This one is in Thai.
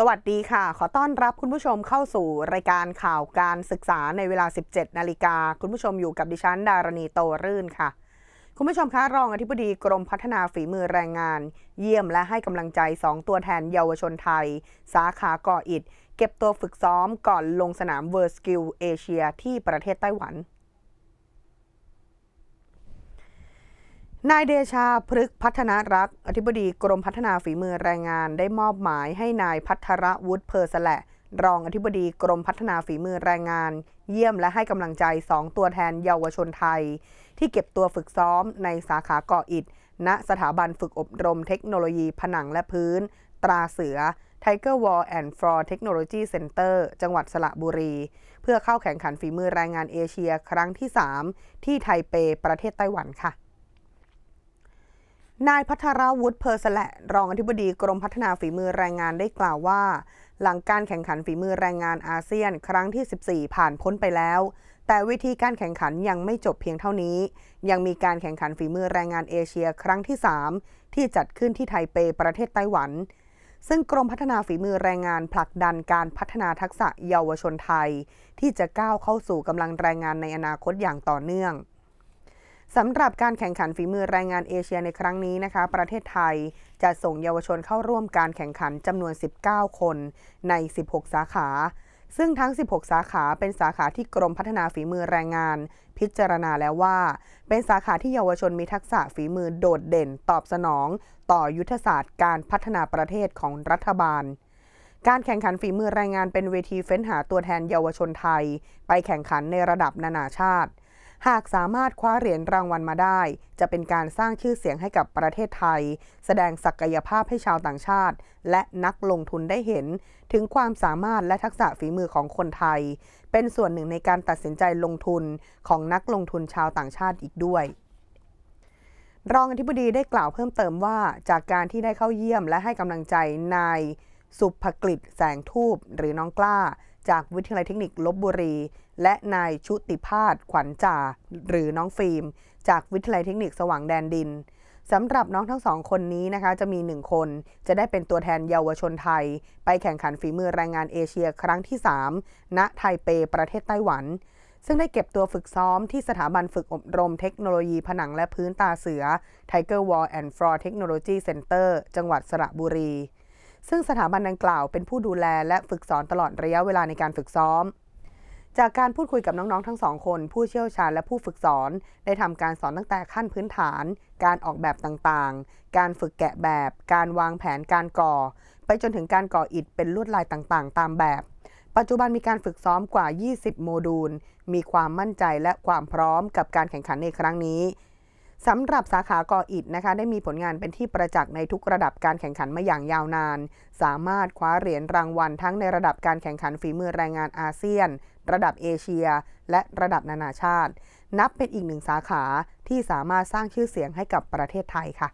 สวัสดีค่ะ ขอต้อนรับคุณผู้ชมเข้าสู่รายการข่าวการศึกษาในเวลา 17 นาฬิกา คุณผู้ชมอยู่กับดิฉันดารณีโตรื่นค่ะ คุณผู้ชมคะรองอธิบดีกรมพัฒนาฝีมือแรงงาน เยี่ยมและให้กำลังใจ 2 ตัวแทนเยาวชนไทย สาขาก่ออิฐเก็บตัวฝึกซ้อมก่อนลงสนามเวอร์สกิลเอเชียที่ประเทศไต้หวัน นายเดชาพฤกษพัฒนารัก อธิบดีกรมพัฒนาฝีมือแรงงาน ได้มอบหมายให้นายพัทรวุฒิเพอร์สและรองอธิบดีกรมพัฒนาฝีมือแรงงาน เยี่ยมและให้กำลังใจสองตัวแทนเยาวชนไทย ที่เก็บตัวฝึกซ้อมในสาขาเก่ออิฐณสถาบันฝึกอบรมเทคโนโลยีผนังและพื้น ตราเสือ Tiger Wall and Floor Technology Center จังหวัดสระบุรี เพื่อเข้าแข่งขันฝีมือแรงงานเอเชียครั้งที่ 3 ที่ไทเปประเทศไต้หวันค่ะ นายพัทรวุฒิเพอร์สและรองอธิบดีกรมพัฒนาฝีมือแรงงานได้กล่าวว่า หลังการแข่งขันฝีมือแรงงานอาเซียน ครั้งที่ 14 ผ่านพ้นไปแล้ว แต่วิธีการแข่งขันยังไม่จบเพียงเท่านี้ ยังมีการแข่งขันฝีมือแรงงานเอเชียครั้งที่ 3 ที่จัดขึ้นที่ไทเปประเทศไต้หวัน ซึ่งกรมพัฒนาฝีมือแรงงานผลักดันการพัฒนาทักษะเยาวชนไทย ที่จะก้าวเข้าสู่กำลังแรงงานในอนาคตอย่างต่อเนื่อง สำหรับการแข่งขันฝีมือแรงงานเอเชียในครั้งนี้นะคะ ประเทศไทยจะส่งเยาวชนเข้าร่วมการแข่งขันจำนวน 19 คนใน 16 สาขา ซึ่งทั้ง 16 สาขาเป็นสาขาที่กรมพัฒนาฝีมือแรงงาน พิจารณาแล้วว่า เป็นสาขาที่เยาวชนมีทักษะฝีมือโดดเด่นตอบสนอง ต่อยุทธศาสตร์การพัฒนาประเทศของรัฐบาลการแข่งขันฝีมือแรงงานเป็นเวทีเฟ้นหาตัวแทนเยาวชนไทย ไปแข่งขันในระดับนานาชาติ หากสามารถคว้าเหรียญรางวัลมาได้ จะเป็นการสร้างชื่อเสียงให้กับประเทศไทย แสดงศักยภาพให้ชาวต่างชาติ และนักลงทุนได้เห็น ถึงความสามารถและทักษะฝีมือของคนไทย เป็นส่วนหนึ่งในการตัดสินใจลงทุนของนักลงทุนชาวต่างชาติอีกด้วยรองอธิบดีได้กล่าวเพิ่มเติมว่า จากการที่ได้เข้าเยี่ยมและให้กำลังใจนายสุภกฤษแสงทูบหรือน้องกล้า จากวิทยาลัยเทคนิคลบบุรี และนายชุติพาสขวัญจ่า หรือน้องฟิล์ม จากวิทยาลัยเทคนิคสว่างแดนดินสำหรับน้องทั้งสองคนนี้นะคะ จะมีหนึ่งคนจะได้เป็นตัวแทนเยาวชนไทย ไปแข่งขันฝีมือแรงงานเอเชียครั้งที่ 3 ณไทเปประเทศไต้หวัน ซึ่งได้เก็บตัวฝึกซ้อมที่สถาบันฝึกอบรมเทคโนโลยีผนังและพื้นตาเสือ Tiger Wall and Floor Technology Center จังหวัดสระบุรี ซึ่งสถาบันดังกล่าวเป็นผู้ดูแลและฝึกสอนตลอดระยะเวลาในการฝึกซ้อม จากการพูดคุยกับน้องๆ ทั้งสองคน ผู้เชี่ยวชาญและผู้ฝึกสอน ได้ทำการสอนตั้งแต่ขั้นพื้นฐาน การออกแบบต่างๆ การฝึกแกะแบบ การวางแผนการก่อ ไปจนถึงการก่ออิฐเป็นลวดลายต่างๆ ตามแบบ ปัจจุบันมีการฝึกซ้อมกว่า 20 โมดูล มีความมั่นใจและความพร้อมกับการแข่งขันในครั้งนี้ สำหรับสาขากออิดนะคะได้มีผลงานเป็นที่ประจักษ์ในทุกระดับการแข่งขันมาอย่างยาวนาน สามารถคว้าเหรียญรางวัลทั้งในระดับการแข่งขันฝีมือแรงงานอาเซียน ระดับเอเชีย และระดับนานาชาติ นับเป็นอีกหนึ่งสาขาที่สามารถสร้างชื่อเสียงให้กับประเทศไทยค่ะ